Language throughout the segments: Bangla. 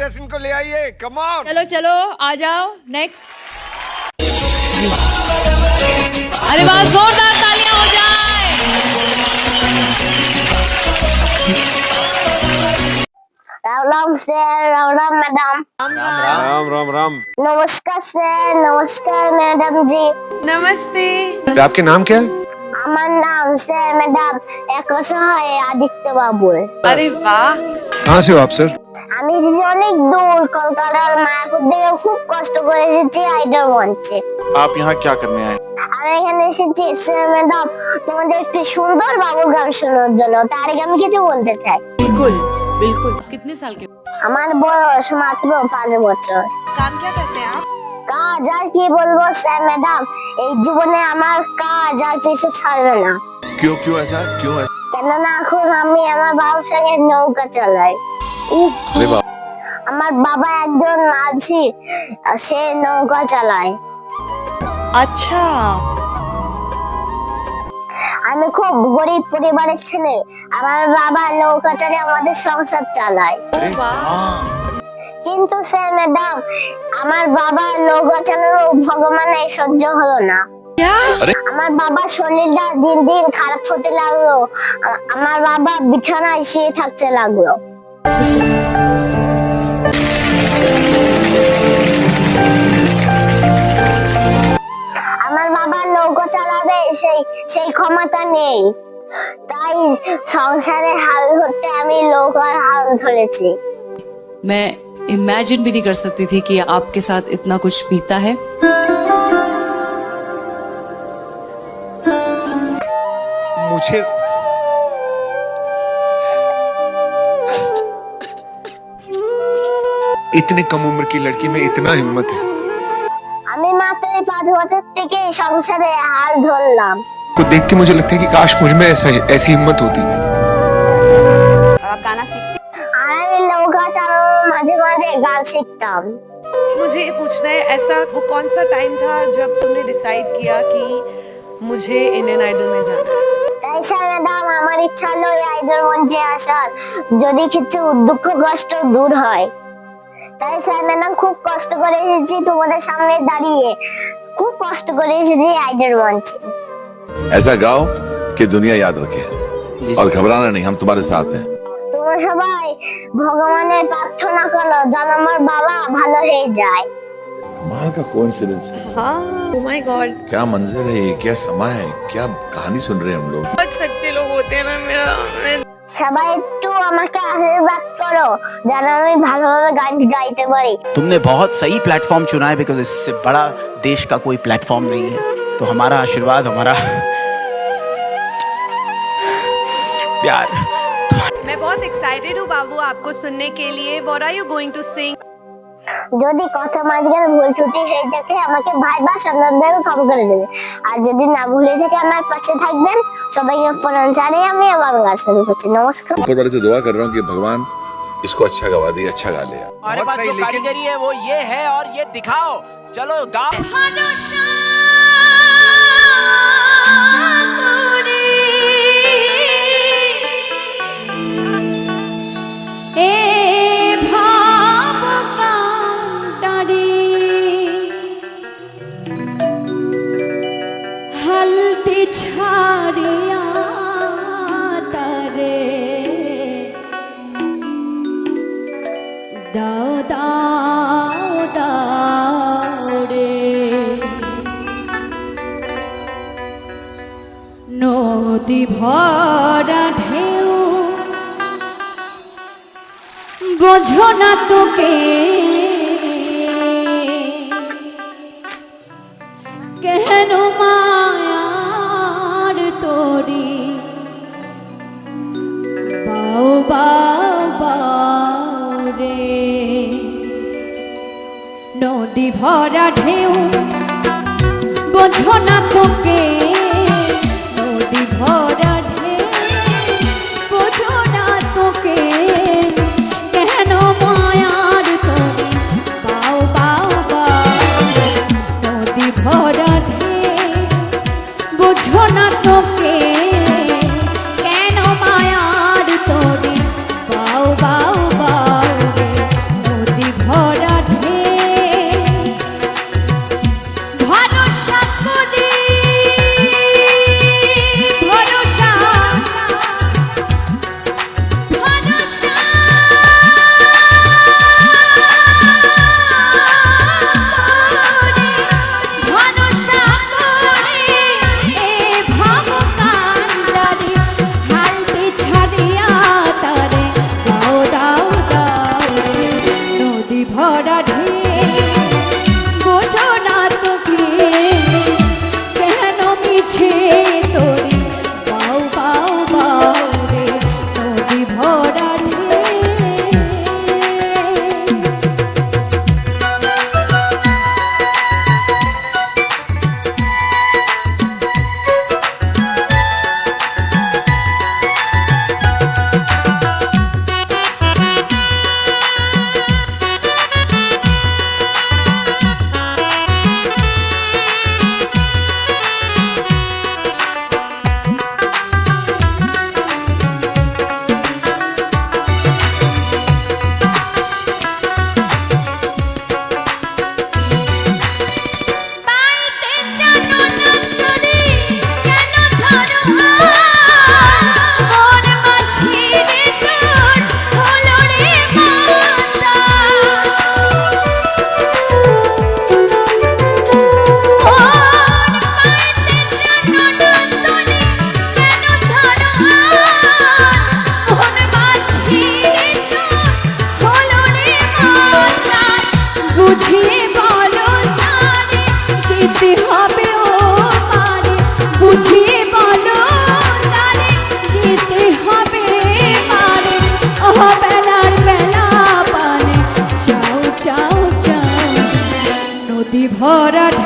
कंटेस्टेंट को ले आइए कमॉन चलो चलो आ जाओ नेक्स्ट अरे बात जोरदार तालियां हो जाए राम राम सर राम राम मैडम राम राम राम राम नमस्कार सर नमस्कार मैडम जी नमस्ते आपके नाम क्या है আমার নাম স্যার ম্যাডাম এক হয় আদিত্য বাবুর আরে বাহ कहाँ से हो आप আমি অনেক দূর কলকাতার মায়াপুর থেকে খুব কষ্ট করে এসেছি আইডল মঞ্চে आप यहाँ क्या करने आए আমি এখানে এসেছি ম্যাডাম তোমাদের একটি সুন্দর বাবু গান শোনার জন্য তার আগে আমি কিছু বলতে চাই बिल्कुल बिल्कुल कितने साल के আমার বয়স মাত্র পাঁচ বছর काम क्या करते हैं কাজ আর কি বলবো স্যার ম্যাডাম এই জীবনে আমার কাজ আর কিছু ছাড়বে না क्यों क्यों ऐसा क्यों ऐसा কেননা এখন আমি আমার সঙ্গে নৌকা চালাই আমার বাবা একজন মাঝি সে নৌকা চালায় আচ্ছা আমি খুব গরিব পরিবারের ছেলে আমার বাবা নৌকা চালিয়ে আমাদের সংসার চালায় কিন্তু স্যার ম্যাডাম আমার বাবা নৌকা চালানো ভগবানের সহ্য হলো না या अरे अमर बाबा শরীর দিন দিন খারাপ হতে লাগলো আর আমার বাবা বিছানায় শুয়ে থাকতে লাগলো আমার বাবা লোগো চালাবে সেই সেই ক্ষমতা নেই তাই সংসারে হাল hote আমি লোকের হাত ধরেছি मैं इमेजिन भी नहीं कर सकती थी कि आपके साथ इतना कुछ बीता है मुझे इतने कम उम्र की लड़की में इतना हिम्मत है আমি तो को देख के मुझे लगता है कि काश मुझ में ऐसा ऐसी हिम्मत होती तो मुझे ये पूछना है ऐसा वो कौन सा टाइम था जब तुमने डिसाइड किया कि मुझे इंडियन आइडल में जाना है তাই স্যার ম্যাডাম আমার ইচ্ছা হলো এই আইডল মঞ্চে আসার যদি কিছু দুঃখ কষ্ট দূর হয় তাই স্যার ম্যাডাম খুব কষ্ট করে এসেছি তোমাদের সামনে দাঁড়িয়ে খুব কষ্ট করে এসেছি আইডল মঞ্চে ऐसा गाओ कि दुनिया याद रखे और घबराना नहीं हम तुम्हारे साथ हैं তোমরা সবাই ভগবানের প্রার্থনা করো যেন আমার বাবা ভালো হয়ে যায় कमाल का कोइंसिडेंस हाँ ओह माय गॉड क्या मंजर है ये क्या समय है क्या कहानी सुन रहे हैं हम लोग बहुत सच्चे लोग होते हैं ना मेरा मैं সবাই একটু আমাকে আশীর্বাদ করো যেন আমি ভালোভাবে গান গাইতে পারি तुमने बहुत सही प्लेटफॉर्म चुना है बड़ा देश का कोई प्लेटफॉर्म नहीं है तो हमारा आशीर्वाद हमारा प्यार मैं बहुत एक्साइटेड हूँ बाबू आपको सुनने के लिए what are you going to sing যদি কথা মাঝখানে ভুল ছুটি হয়ে থাকে আমাকে ভাই বা সম্রাট ভাই ক্ষমা করে দেবে আর যদি না ভুলে থাকে আমার পাশে থাকবেন সবাইকে প্রণাম জানাই আমি আবার গান শুরু করছি নমস্কার ऊपर वाले দোয়া दुआ कर रहा ভগবান इसको अच्छा गवा दिया अच्छा गा लिया हमारे पास जो कारीगरी है वो ये है और ये दिखाओ चलो गाओ নদী ভরা ঢেউ বোঝো না তোকে কেন মায়ার তোরি বাউ রে নদী ভরা ঢেউ বোঝো না তোকে ভরাতে বুঝো না তো ভরাট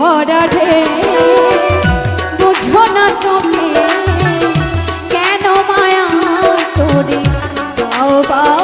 ভরা ঢে বুঝো না তোকে কেন মায়া তোরে পাও